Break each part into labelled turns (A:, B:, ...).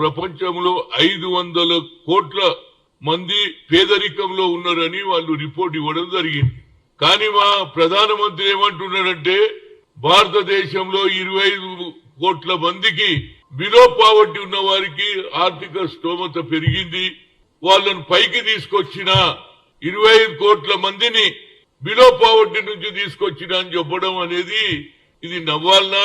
A: ప్రపంచంలో ఐదు వందల కోట్ల మంది పేదరికంలో ఉన్నారని వాళ్ళు రిపోర్ట్ ఇవ్వడం జరిగింది. కానీ మా ప్రధానమంత్రి ఏమంటున్నారంటే భారతదేశంలో ఇరవై ఐదు కోట్ల మందికి బిలో పావర్టీ ఉన్న వారికి ఆర్థిక స్తోమత పెరిగింది. వాళ్ళను పైకి తీసుకొచ్చిన ఇరవై ఐదు కోట్ల మందిని బిలో పావర్టీ నుంచి తీసుకొచ్చిన అని చెప్పడం అనేది ఇది నవ్వాలనా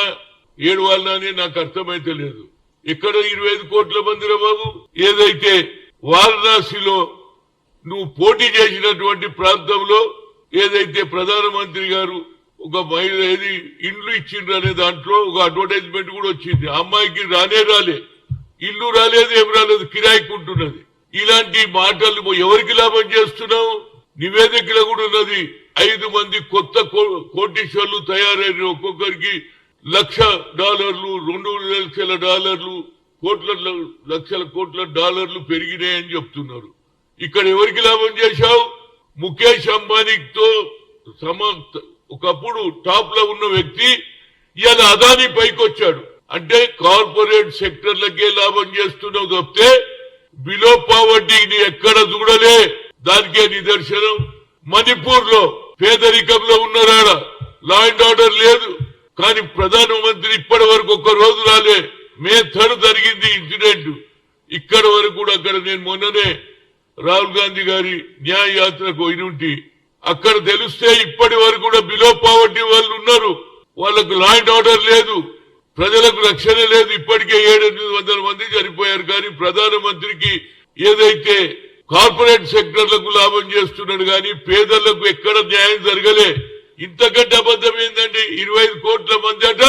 A: ఏడవాలనా అని నాకు అర్థమైతే లేదు. ఇక్కడ ఇరవై ఐదు కోట్ల మందిరా బాబు. ఏదైతే వారణాసిలో నువ్వు పోటీ చేసినటువంటి ప్రాంతంలో ఏదైతే ప్రధానమంత్రి గారు ఒక మహిళ ఏది ఇండ్లు ఇచ్చిండ్రు అనే దాంట్లో ఒక అడ్వర్టైజ్మెంట్ కూడా వచ్చింది. అమ్మాయికి రానే రాలే. ఇల్లు రాలేదు ఏం రాలేదు కిరాయికుంటున్నది ఇలాంటి మాటలు ఎవరికి లాభం చేస్తున్నావు? నివేదికలో కూడా ఉన్నది ఐదు మంది కొత్త కో- కోటీశ్వర్లు తయారైన ఒక్కొక్కరికి లక్ష డాలర్లు రెండు లక్షల డాలర్లు కోట్ల లక్షల కోట్ల డాలర్లు పెరిగినాయని చెప్తున్నారు. ఇక్కడ ఎవరికి లాభం చేశావు? ముఖేష్ అంబానీతో సమ ఒకప్పుడు టాప్లో ఉన్న వ్యక్తి ఇవాళ అదాని పైకి వచ్చాడు అంటే కార్పొరేట్ సెక్టర్లకే లాభం చేస్తున్నావు తప్పితే బిలో పావర్టీని ఎక్కడ చూడలే? దానికే నిదర్శనం. మణిపూర్లో పేదరికంలో ఉన్నారా లా అండ్ ఆర్డర్ లేదు. కానీ ప్రధానమంత్రి ఇప్పటి వరకు ఒక్క రోజు రాలే. మే థర్డ్ జరిగింది ఇన్సిడెంట్. ఇక్కడ వరకు కూడా అక్కడ నేను మొన్ననే రాహుల్ గాంధీ గారి న్యాయ యాత్రకు పోయినుంటి. అక్కడ తెలిస్తే ఇప్పటి వరకు కూడా బిలో పావర్టీ వాళ్ళు ఉన్నారు. వాళ్ళకు లా అండ్ ఆర్డర్ లేదు. ప్రజలకు రక్షణ లేదు. ఇప్పటికే ఏడెనిమిది వందల మంది చనిపోయారు. కానీ ప్రధానమంత్రికి ఏదైతే కార్పొరేట్ సెక్టర్లకు లాభం చేస్తున్నాడు కానీ పేదలకు ఎక్కడ న్యాయం జరగలే. ఇంతకంటే అబద్ధం ఏంటంటే ఇరవై ఐదు కోట్ల మంది అట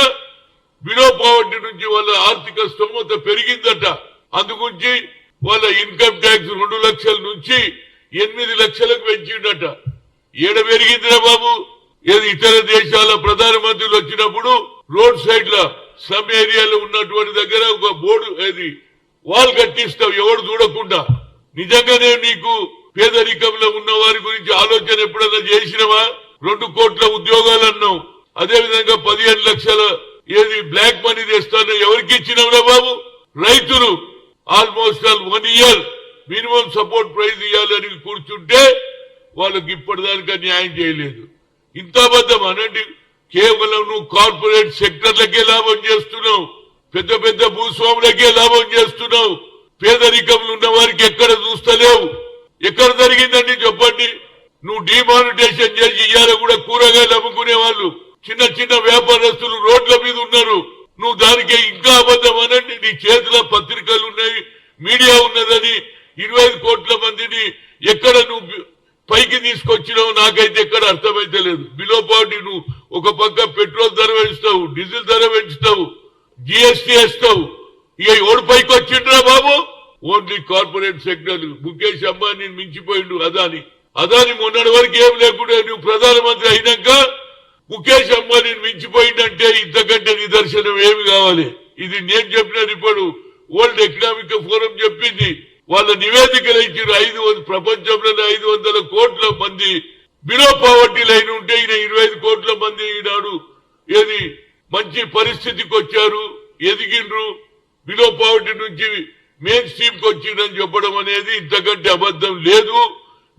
A: బిలో పావర్టీ నుంచి వాళ్ళ ఆర్థిక స్తోమత పెరిగిందట. అందుగురించి వాళ్ళ ఇన్కమ్ ట్యాక్స్ రెండు లక్షల నుంచి ఎనిమిది లక్షలకు పెంచిండట. ఏడ పెరిగిందిరా బాబు? ఏది ఇతర దేశాల ప్రధానమంత్రులు వచ్చినప్పుడు రోడ్ సైడ్లో సమ్ ఏరియాలో ఉన్నటువంటి దగ్గర ఒక బోర్డు ఏది వాల్ కట్టిస్తావు ఎవడు చూడకుండా. నిజంగానే నీకు పేదరికంలో ఉన్న వారి గురించి ఆలోచన ఎప్పుడైనా చేసినవా? రెండు కోట్ల ఉద్యోగాలు అన్నావు అదే విధంగా పదిహేను లక్షల ఏది బ్లాక్ మనీ తెస్తాను ఎవరికి ఇచ్చినవరా బాబు? రైతులు. Almost all one year minimum support price ఇవ్వాలని కూర్చుంటే వాళ్ళకి ఇప్పటిదాకా న్యాయం చేయలేదు. ఇంత అబద్ధం అనండి. కేవలం నువ్వు కార్పొరేట్ సెక్టర్లకే లాభం చేస్తున్నావు. పెద్ద పెద్ద భూస్వాములకే లాభం చేస్తున్నావు. పేదరికంలో ఉన్న వారికి ఎక్కడ చూస్తలేవు? ఎక్కడ జరిగిందండి చెప్పండి? నువ్వు డిమానిటేషన్ చేసి ఇయ్యాల కూడా కూరగాయలు అమ్ముకునే వాళ్ళు చిన్న చిన్న వ్యాపారస్తులు రోడ్ల మీద ఉన్నారు. నువ్వు దానికి ఇంకా అబద్ధం అనండి. నీ చేతిలో పత్రికలు ఉన్నాయి మీడియా ఉన్నదని ఇరవై ఐదు కోట్ల మందిని ఎక్కడ నువ్వు పైకి తీసుకొచ్చినావు నాకైతే ఎక్కడ అర్థమైతే లేదు. బిలో పార్టీ నువ్వు ఒక పక్క పెట్రోల్ ధర పెంచుతావు డీజిల్ ధర పెంచుతావు జిఎస్టీ వేస్తావు. ఇక ఎవడు పైకి వచ్చిండ్రా బాబు? Only corporate sector. Mukesh Ambani మించిపోయిండు Adani. Adani మొన్నటి వరకు ఏం లేకుండా నువ్వు ప్రధానమంత్రి అయినాక ముఖేష్ అంబానీని మించిపోయిందంటే ఇంతకంటే నిదర్శనం ఏమి కావాలి? ఇది నేను చెప్పిన ఇప్పుడు. వరల్డ్ ఎకనామిక్ ఫోరం చెప్పింది. వాళ్ళ నివేదికలు ఇచ్చిన ఐదు ప్రపంచంలో ప్రపంచంలోనే ఐదు వందల కోట్ల మంది బిలో పావర్టీ లైన్ ఉంటే ఈయన ఇరవై ఐదు కోట్ల మంది ఈనాడు. ఏది? మంచి పరిస్థితికి వచ్చారు. ఎదిగిండ్రు. బిలో పావర్టీ నుంచి మెయిన్ స్ట్రీమ్కి వచ్చిందని చెప్పడం అనేది ఇంతకంటే అబద్ధం లేదు.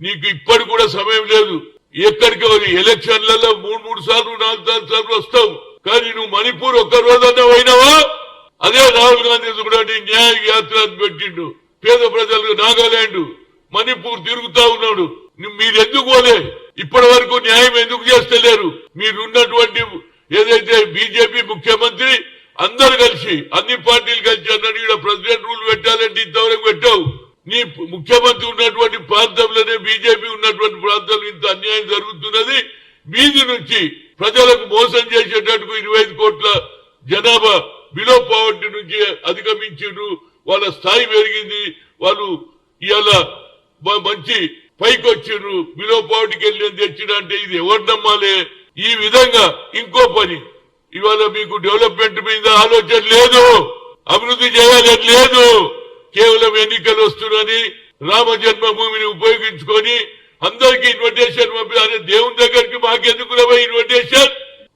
A: నీకు ఇప్పటి కూడా సమయం లేదు. ఎక్కడికి వెళ్ళి ఎలక్షన్లలో మూడు మూడు సార్లు నాలుగు నాలుగు సార్లు వస్తావు. కానీ నువ్వు మణిపూర్ ఒక్క రోజన్నా పోయినావా? అదే రాహుల్ గాంధీ కూడా న్యాయ యాత్ర అని పెట్టిండు. పేద ప్రజలకు నాగాలాండ్. మణిపూర్ తిరుగుతా ఉన్నాడు. ను- మీరు ఎందుకు పోలే? ఇప్పటి వరకు న్యాయం ఎందుకు చేస్తలేరు? మీరున్నటువంటి ఏదైతే బీజేపీ ముఖ్యమంత్రి అందరు కలిసి అన్ని పార్టీలు కలిసి అన్నాడు ఇక్కడ ప్రెసిడెంట్ రూల్ పెట్టాలంటే ఇంతవరకు పెట్టావు. నీ ముఖ్యమంత్రి ఉన్నటువంటి ప్రాంతంలోనే బీజేపీ ఉన్నటువంటి ప్రాంతంలో ఇంత అన్యాయం జరుగుతున్నది. మీది నుంచి ప్రజలకు మోసం చేసేటట్టుకు ఇరవై ఐదు కోట్ల జనాభా బిలో పావర్టీ నుంచి అధిగమించిండ్రు. వాళ్ళ స్థాయి పెరిగింది. వాళ్ళు ఇవాళ మంచి పైకి వచ్చిండ్రు బిలో పావర్టీకి వెళ్ళి తెచ్చిన అంటే ఇది ఎవరు నమ్మాలే? ఈ విధంగా ఇంకో పని. ఇవాళ మీకు డెవలప్మెంట్ మీద ఆలోచన లేదు. అభివృద్ధి చేయాలని లేదు. కేవలం ఎన్నికలు వస్తున్నని రామ జన్మభూమిని ఉపయోగించుకొని అందరికి ఇన్విటేషన్ పంపి దేవుని దగ్గరికి మాకెందుకు రావా ఇన్విటేషన్?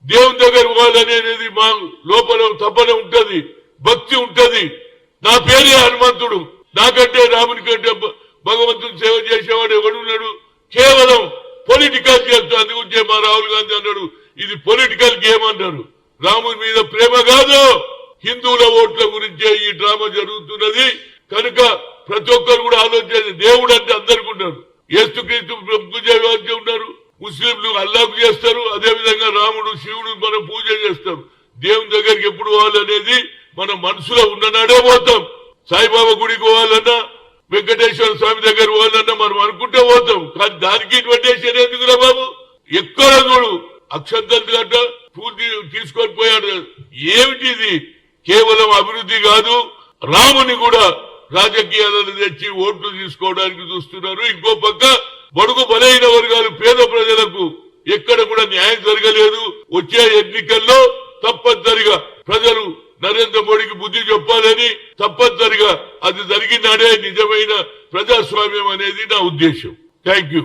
A: దేవుని దగ్గర పోవాలనేది మా లోపల తపన ఉంటది భక్తి ఉంటది. నా పేరే హనుమంతుడు. నాకంటే రాముని కంటే భగవంతుని సేవ చేసేవాడు ఎవడున్నాడు? కేవలం పొలిటికల్ చేస్తూ అందుకుంటే మా రాహుల్ గాంధీ అన్నాడు ఇది పొలిటికల్ గేమ్ అన్నారు. రాముని మీద ప్రేమ కాదు హిందువుల ఓట్ల గురించే ఈ డ్రామా జరుగుతున్నది. కనుక ప్రతి ఒక్కరు కూడా ఆలోచించేది దేవుడు అంటే అందరికి ఉన్నారు ఏసుక్రీస్తు పూజ ఉన్నారు. ముస్లింలు అల్లాకు చేస్తారు. అదే విధంగా రాముడు శివుడు మనం పూజ చేస్తారు. దేవుని దగ్గరికి ఎప్పుడు పోవాలనేది మన మనసులో ఉన్ననాడే పోతాం. సాయిబాబా గుడికి పోవాలన్నా వెంకటేశ్వర స్వామి దగ్గర పోవాలన్నా మనం అనుకుంటే పోతాం. కానీ దానికి ఇన్విటేషన్ ఎందుకురా బాబు? ఎక్కడ చూడు అక్షంతలు గట్ట పూర్తి తీసుకొని పోయాడు. ఏమిటి ఇది కేవలం అభివృద్ధి కాదు రాముని కూడా రాజకీయాలను తెచ్చి ఓట్లు తీసుకోవడానికి చూస్తున్నారు. ఇంకో పక్క బడుగు బలైన వర్గాలు పేద ప్రజలకు ఎక్కడ కూడా న్యాయం జరగలేదు. వచ్చే ఎన్నికల్లో తప్పనిసరిగా ప్రజలు నరేంద్ర మోడీకి బుద్ధి చెప్పాలని తప్పనిసరిగా అది జరిగినాడే నిజమైన ప్రజాస్వామ్యం అనేది నా ఉద్దేశం. Thank you